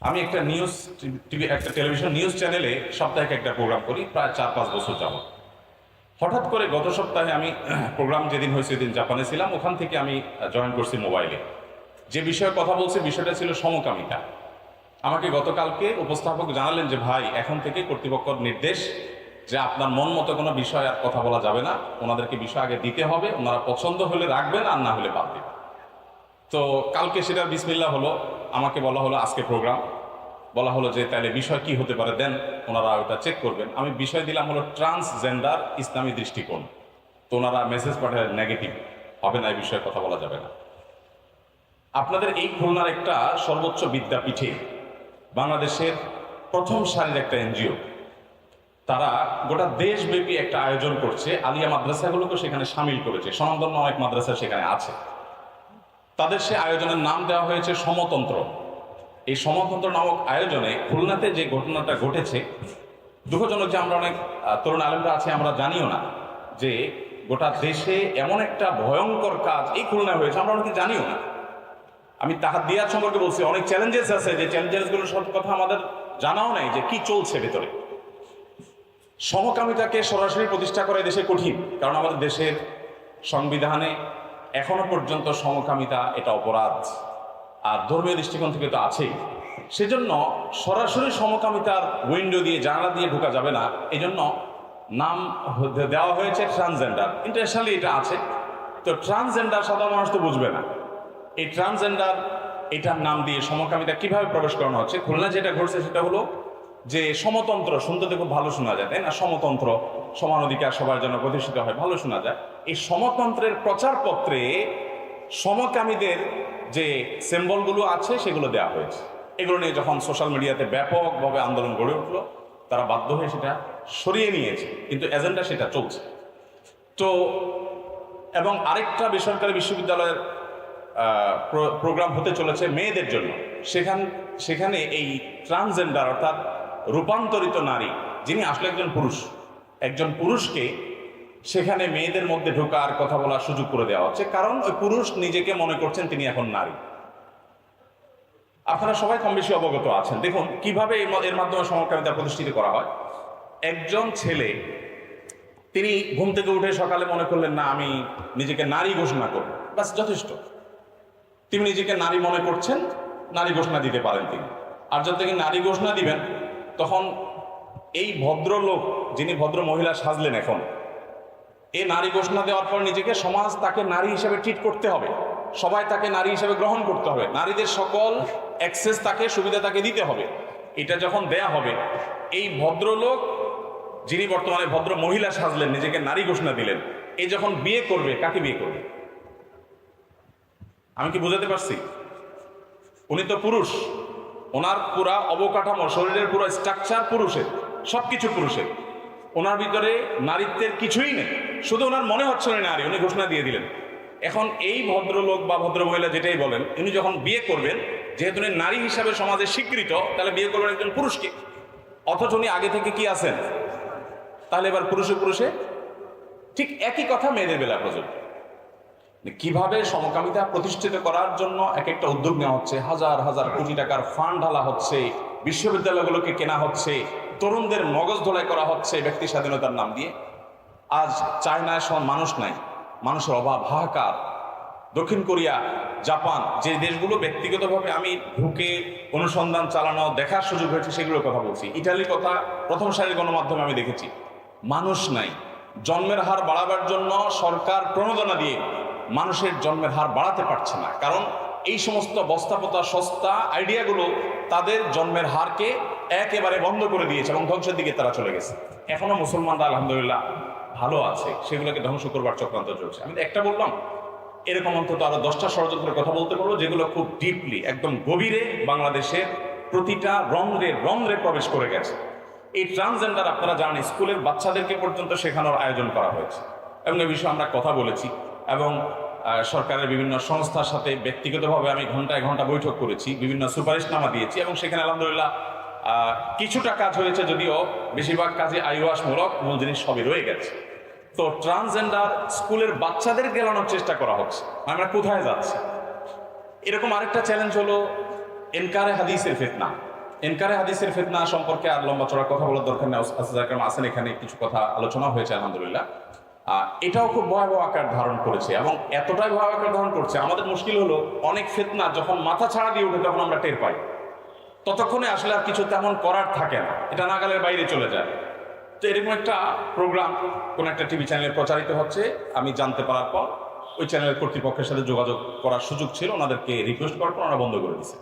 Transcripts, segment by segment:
আমি একটা news TV একটা টেলিভিশন নিউজ চ্যানেলে সাপ্তাহিক একটা প্রোগ্রাম করি, প্রায় চার পাঁচ বছর যাবত। হঠাৎ করে গত সপ্তাহে আমি প্রোগ্রাম যেদিন হয়েছে সেদিন জাপানে ছিলাম, ওখান থেকে আমি জয়েন করছি মোবাইলে যে বিষয়ে কথা বলছি, বিষয়টা ছিল সমকামিতা। আমাকে গতকালকে উপস্থাপক জানালেন যে, ভাই, এখন থেকে কর্তৃপক্ষের নির্দেশ যে, আপনার মন মতো কোনো বিষয় আর কথা বলা যাবে না। ওনাদেরকে বিষয় আগে দিতে হবে, ওনারা পছন্দ হলে রাখবেন, আর না হলে বাদ দেবেন। তো কালকে সেটা বিসমিল্লা হলো, আমাকে বলা হলো আজকে প্রোগ্রাম বলা হলো যে তাহলে বিষয় কি হতে পারে দেন ওনারা ওটা চেক করবেন। আমি বিষয় দিলাম হলো ট্রান্সজেন্ডার ইসলামী দৃষ্টিকোণ। তো ওনারা মেসেজ পাঠালেন নেগেটিভ হবে না, এই বিষয়ে কথা বলা যাবে না। আপনাদের এই খুলনার একটা সর্বোচ্চ বিদ্যাপীঠে বাংলাদেশের প্রথম সারির একটা এনজিও, তারা গোটা দেশব্যাপী একটা আয়োজন করছে। আলিয়া মাদ্রাসাগুলোকে সেখানে সামিল করেছে। স্বনামধন্য অনেক মাদ্রাসা সেখানে আছে। তাদের সে আয়োজনের নাম দেওয়া হয়েছে সমতন্ত্র। এই সমতন্ত্র নামক আয়োজনে খুলনাতে যে ঘটনাটা ঘটেছে, দুঃখজনক যে আমরা অনেক তরুণ আলেমরা আছি, আমরা জানিও না যে গোটা দেশে এমন একটা ভয়ঙ্কর কাজ এই খুলনায় হয়েছে, আমরা অনেকে জানিও না। আমি তাহার দিয়ার সম্পর্কে বলছি, অনেক চ্যালেঞ্জেস আছে, যে চ্যালেঞ্জেসগুলোর সব কথা আমাদের জানাও নাই যে কি চলছে ভেতরে। সমকামিতাকে সরাসরি প্রতিষ্ঠা করা দেশে কঠিন, কারণ আমাদের দেশের সংবিধানে এখনও পর্যন্ত সমকামিতা এটা অপরাধ। আর ধর্মীয় দৃষ্টিকোণ থেকে তো আছেই। সেজন্য সরাসরি সমকামিতার উইন্ডো দিয়ে জানালা দিয়ে ঢোকা যাবে না। এই জন্য নাম দেওয়া হয়েছে ট্রান্সজেন্ডার ইন্টারন্যাশনালি এটা আছে। তো ট্রান্সজেন্ডার সাধারণ মানুষ তো বুঝবে না। এই ট্রান্সজেন্ডার এটার নাম দিয়ে সমকামিতা কীভাবে প্রবেশ করানো হচ্ছে? খুলনা যেটা ঘটছে সেটা হলো যে সমতন্ত্র, শুনতে খুব ভালো শোনা যায়, তাই না? সমতন্ত্র, সমান অধিকার সবার জন্য প্রতিষ্ঠিত হয়, ভালো শোনা যায়। এই সমতন্ত্রের প্রচারপত্রে সমকামীদের যে সিম্বলগুলো আছে, সেগুলো দেওয়া হয়েছে। এগুলো নিয়ে যখন সোশ্যাল মিডিয়াতে ব্যাপকভাবে আন্দোলন গড়ে উঠল, তারা বাধ্য হয়ে সেটা সরিয়ে নিয়েছে। কিন্তু এজেন্ডা সেটা চলছে। তো, এবং আরেকটা বেসরকারি বিশ্ববিদ্যালয়ের প্রোগ্রাম হতে চলেছে মেয়েদের জন্য। সেখান, সেখানে এই ট্রান্সজেন্ডার অর্থাৎ রূপান্তরিত নারী, যিনি আসলে একজন পুরুষ। একজন পুরুষকে সেখানে মেয়েদের মধ্যে ঢোকার কথা বলার সুযোগ করে দেওয়া হচ্ছে, কারণ ওই পুরুষ নিজেকে মনে করছেন তিনি এখন নারী। আপনারা সবাই কম বেশি অবগত আছেন। দেখুন, কীভাবে এর মাধ্যমে সমকামিতা প্রতিষ্ঠিত করা হয়। একজন ছেলে, তিনি ঘুম থেকে উঠে সকালে মনে করলেন, না, আমি নিজেকে নারী ঘোষণা করব। বাস যথেষ্ট। তিনি নিজেকে নারী মনে করছেন, নারী ঘোষণা দিতে পারেন তিনি। আর থেকে নারী ঘোষণা দিবেন তখন এই ভদ্রলোক, যিনি ভদ্র মহিলা সাজলেন এখন এই নারী ঘোষণা দেওয়ার পর নিজেকে সমাজ তাকে নারী হিসেবে ট্রিট করতে হবে। সবাই তাকে নারী হিসেবে গ্রহণ করতে হবে। নারীদের সকল অ্যাক্সেস তাকে, সুবিধা তাকে দিতে হবে। এটা যখন দেয়া হবে, এই ভদ্রলোক, যিনি বর্তমানে ভদ্র মহিলা সাজলেন, নিজেকে নারী ঘোষণা দিলেন এই যখন বিয়ে করবে, কাকে বিয়ে করবে? আমি কি বুঝাতে পারছি? উনি তো পুরুষ। ওনার পুরা অবকাঠামো, শরীরের পুরো স্ট্রাকচার পুরুষের সব কিছু পুরুষের। ওনার ভিতরে নারীত্বের কিছুই নেই। শুধু ওনার মনে হচ্ছে না নারী, উনি ঘোষণা দিয়ে দিলেন। এখন এই ভদ্রলোক বা ভদ্রমহিলা যেটাই বলেন, উনি যখন বিয়ে করবেন, যেহেতু উনি নারী হিসাবে সমাজে স্বীকৃত, তাহলে বিয়ে করবেন একজন পুরুষকে। অথচ উনি আগে থেকে কি আছেন? তাহলে এবার পুরুষে পুরুষে? ঠিক একই কথা মেয়েদের বেলা প্রযোজ্য। কীভাবে সমকামিতা প্রতিষ্ঠিত করার জন্য এক একটা উদ্যোগ নেওয়া হচ্ছে, হাজার হাজার কোটি টাকার ফান্ড ঢালা হচ্ছে, বিশ্ববিদ্যালয়গুলোকে কেনা হচ্ছে, তরুণদের মগজ ধোলাই করা হচ্ছে ব্যক্তি স্বাধীনতার নাম দিয়ে। আজ চায়নায় সব মানুষ নাই, মানুষের অভাব হাহাকার। দক্ষিণ কোরিয়া, জাপান, যে দেশগুলো ব্যক্তিগতভাবে আমি ঢুকে অনুসন্ধান চালানো, দেখার সুযোগ হয়েছে, সেগুলোর কথা বলছি। ইটালির কথা প্রথম সারির গণমাধ্যমে আমি দেখেছি। মানুষ নাই, জন্মের হার বাড়াবার জন্য সরকার প্রণোদনা দিয়ে মানুষের জন্মের হার বাড়াতে পারছে না। কারণ এই সমস্ত বস্তাপতা সস্তা আইডিয়াগুলো তাদের জন্মের হারকে একেবারে বন্ধ করে দিয়েছে এবং ধ্বংসের দিকে তারা চলে গেছে। এখনও মুসলমানরা আলহামদুলিল্লাহ ভালো আছে, সেগুলোকে ধ্বংস করবার চক্রান্ত চলছে। আমি একটা বললাম, এরকম অন্তত আরও দশটা ষড়যন্ত্রের কথা বলতে পারব, যেগুলো খুব ডিপলি একদম গভীরে বাংলাদেশের প্রতিটা রন্ধ্রে রন্ধ্রে প্রবেশ করে গেছে। এই ট্রান্সজেন্ডার আপনারা জানেন, স্কুলের বাচ্চাদেরকে পর্যন্ত শেখানোর আয়োজন করা হয়েছে। এবং এ বিষয়ে আমরা কথা বলেছি। এবং সরকারের বিভিন্ন সংস্থার সাথে ব্যক্তিগতভাবে আমি ঘন্টায় ঘণ্টা বৈঠক করেছি, বিভিন্ন সুপারিশনামা দিয়েছি এবং সেখানে আলহামদুলিল্লাহ কিছুটা কাজ হয়েছে যদিও বেশিরভাগ কাজে আইওয়াসমূলক মূল জিনিস সবই রয়ে গেছে। তো ট্রান্সজেন্ডার স্কুলের বাচ্চাদের গেলানোর চেষ্টা করা হচ্ছে, আমরা কোথায় যাচ্ছি? এরকম আরেকটা চ্যালেঞ্জ হলো এনকারে হাদিসের ফেতনা। এনকারে হাদিসের ফেতনা সম্পর্কে আর লম্বা চড়া কথা বলার দরকার নেই আসেন এখানে, কিছু কথা আলোচনা হয়েছে, আলহামদুলিল্লাহ। এটাও খুব ভয়াবহ আকার ধারণ করেছে এবং এতটাই ভয়াবহ আকার ধারণ করছে। আমাদের মুশকিল হলো অনেক ফেতনা যখন মাথা ছাড়া দিয়ে উঠে তখন আমরা টের পাই। ততক্ষণে আসলে আর কিছু তেমন করার থাকে না। এটা নাগালের বাইরে চলে যায়। তো এরকম একটা প্রোগ্রাম কোন একটা টিভি চ্যানেলে প্রচারিত হচ্ছে। আমি জানতে পারার পর ওই চ্যানেলের কর্তৃপক্ষের সাথে যোগাযোগ করার সুযোগ ছিল। ওনাদেরকে রিকোয়েস্ট করার পর ওনারা বন্ধ করে দিছে।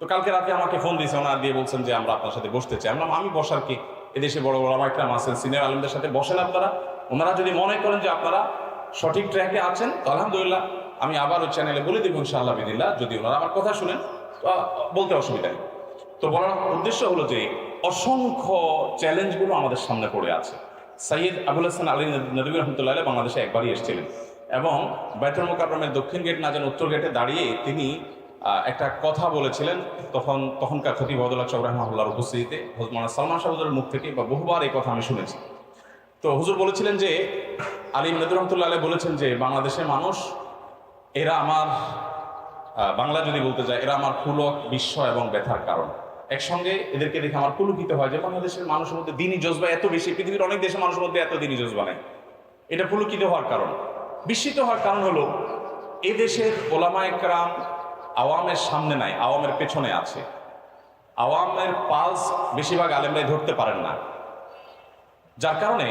তো কালকে রাতে আমাকে ফোন দিয়েছে। ওনারা দিয়ে বলছেন যে, আমরা আপনার সাথে বসতে চাই। আমরা আমি বসার কি? এদেশে বড় বড় মাইকরাম আছেন সিনিয়র আলমদের সাথে বসেন আপনারা। ওনারা যদি মনে করেন যে আপনারা সঠিক ট্র্যাকে আছেন, তো আলহামদুলিল্লাহ, আমি আবার ওই চ্যানেলে বলে দিব ইনশাআল্লাহ বিদিল্লাহ যদি ওনারা আমার কথা শুনেন বলতে অসুবিধা নেই। তো বলার উদ্দেশ্য হলো যে অসংখ্য চ্যালেঞ্জগুলো আমাদের সামনে পড়ে আছে। সৈয়দ আবুল হাসান আলী নদী রহমতুল্লাহ বাংলাদেশে একবারই এসেছিলেন এবং বাইতুল মোকাররমের দক্ষিণ গেট না যেন উত্তর গেটে দাঁড়িয়ে তিনি একটা কথা বলেছিলেন, তখন তখনকার খতিব বদুল্লাহ চৌরাহমাহুল্লার উপস্থিতিতে হজরত মাওলানা সালমান শাহুদের মুখ থেকে বা বহুবার এই কথা আমি শুনেছি। তো হুজুর বলেছিলেন যে, আলী নদী রহমতুল্লাহ আলী বলেছেন যে, বাংলাদেশের মানুষ, এরা আমার বাংলা যদি বলতে যায়, এরা আমার পুলক, বিস্ময় এবং ব্যথার কারণ। একসঙ্গে এদেরকে দেখে আমার পুলকিত হয় যে, বাংলাদেশের মানুষের মধ্যে দিনই জজবা এত বেশি, পৃথিবীর অনেক দেশের মানুষের মধ্যে এত দিনই জজবা নেই। এটা পুলকিত হওয়ার কারণ। বিস্মিত হওয়ার কারণ হলো, এ দেশের ওলামা একরাম আওয়ামের সামনে নাই, আওয়ামের পেছনে আছে। আওয়ামের পালস বেশিরভাগ আলেমরাই ধরতে পারেন না। যার কারণে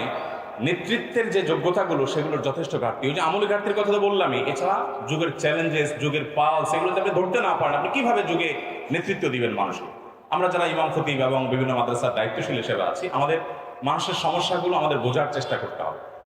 নেতৃত্বের যে যোগ্যতাগুলো, সেগুলোর যথেষ্ট ঘাটতি। ওই যে আমলি ঘাটতির কথা তো বললামই, এছাড়া যুগের চ্যালেঞ্জেস যুগের পাল সেগুলো আপনি ধরতে না পারেন। আপনি কীভাবে যুগে নেতৃত্ব দিবেন মানুষকে? আমরা যারা ইমাম, খতিব এবং বিভিন্ন মাদ্রাসার দায়িত্বশীল হিসেবে আছি, আমাদের মানুষের সমস্যাগুলো আমাদের বোঝার চেষ্টা করতে হবে।